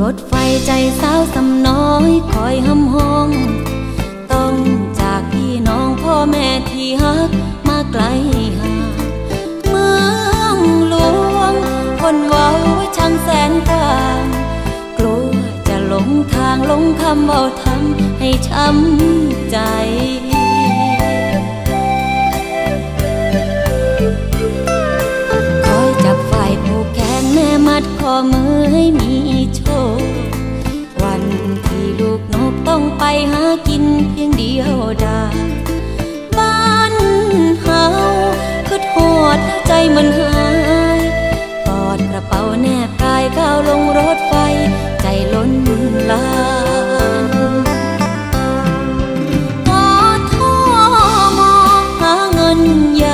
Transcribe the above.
รถไฟใจสาวสำน้อยคอยห้ำห้อง ต้องจากพี่น้องพ่อแม่ที่ฮักมาไกลห่างเมืองหลวง คนเว้าช่างแสนต่างกลัวจะหลงทางหลงคำเบาทำให้ช้ำใจคอยจับฝ่ายผูกแขนแม่มัดคอมือให้มี หากินเพียงเดียวดายบ้านเฮาคือโทษใจมันหายปอดกระเป๋าแนบกายก้าวลงรถไฟ ใจล้นลานขอท้อมองหาเงินยา